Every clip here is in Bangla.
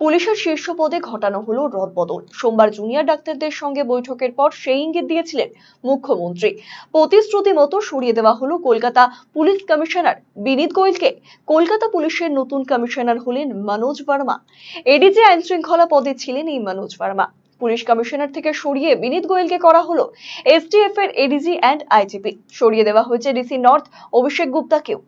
পুলিশের শীর্ষ পদে ঘটানো হলো রদবদল। সোমবার জুনিয়র ডাক্তারদের সঙ্গে বৈঠকের পর সেই ইঙ্গিত দিয়েছিলেন মুখ্যমন্ত্রী। প্রতিশ্রুতি মতো সরিয়ে দেওয়া হলো কলকাতা পুলিশ কমিশনার বিনীত গোয়েলকে। কলকাতা পুলিশের নতুন কমিশনার হলেন মনোজ বর্মা। এডিজি আইন শৃঙ্খলা পদে ছিলেন এই মনোজ বর্মা। পুলিশ কমিশনার থেকে সরিয়ে বিনীত গোয়েলকে করা হলো এসটিএফ এর এডিজি অ্যান্ড আইজিপি। সরিয়ে দেওয়া হয়েছে ডিসি নর্থ, অভিষেক গুপ্তাকেও।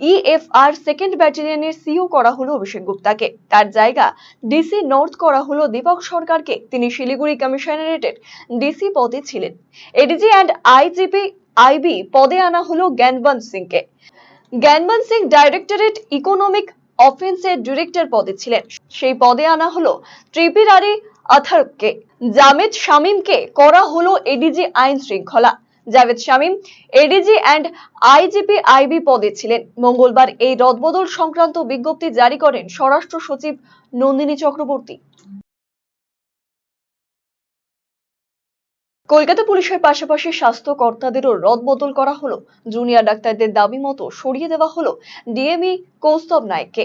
ইএফআর সেকেন্ড ব্যাটালিয়নের সিও করা হলো অভিষেক গুপ্তাকে। তার জায়গা ডিসি নর্থ করা হলো দীপক সরকারকে। তিনি শিলিগুড়ি কমিশনারেটের ডিসি পদে ছিলেন। এডিজি অ্যান্ড আইজিপি আইবি পদে আনা হলো জ্ঞানবন্ত সিংকে। জ্ঞানবন্ত সিং ডাইরেক্টরেট ইকোনমিক অফেন্সের ডিরেক্টর পদে ছিলেন। সেই পদে আনা হলো ত্রিপুরারি আথারকে। জামেদ শামীমকে করা হলো এডিজি আইন শৃঙ্খলা। Javed Shamim ADG and IGP IB পদে ছিলেন। মঙ্গলবার এই রদবদল সংক্রান্ত বিজ্ঞপ্তি জারি করেন স্বরাষ্ট্র সচিব নন্দিনী চক্রবর্তী। কলকাতা পুলিশের পাশাপাশি স্বাস্থ্য কর্তাদেরও রদবদল করা হলো। জুনিয়র ডাক্তারদের দাবি মতো সরিয়ে দেওয়া হলো। ডিএমই কৌস্তব নায়ককে।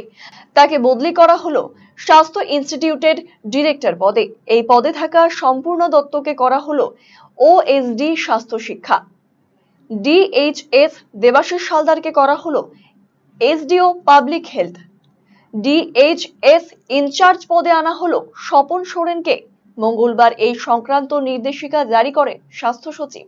তাকে বদলি করা হলো স্বাস্থ্য ইনস্টিটিউটের ডিরেক্টর পদে। এই পদে থাকা সম্পূর্ণ দত্তকে করা হলো ওএসডি স্বাস্থ্য শিক্ষা। ডিএইচএস দেবাশিস হালদারকে করা হলো SDO public health. DHS in charge পদে আনা হলো স্বপন সোরেনকে। মঙ্গলবার এই সংক্রান্ত নির্দেশিকা জারি করে স্বাস্থ্য সচিব।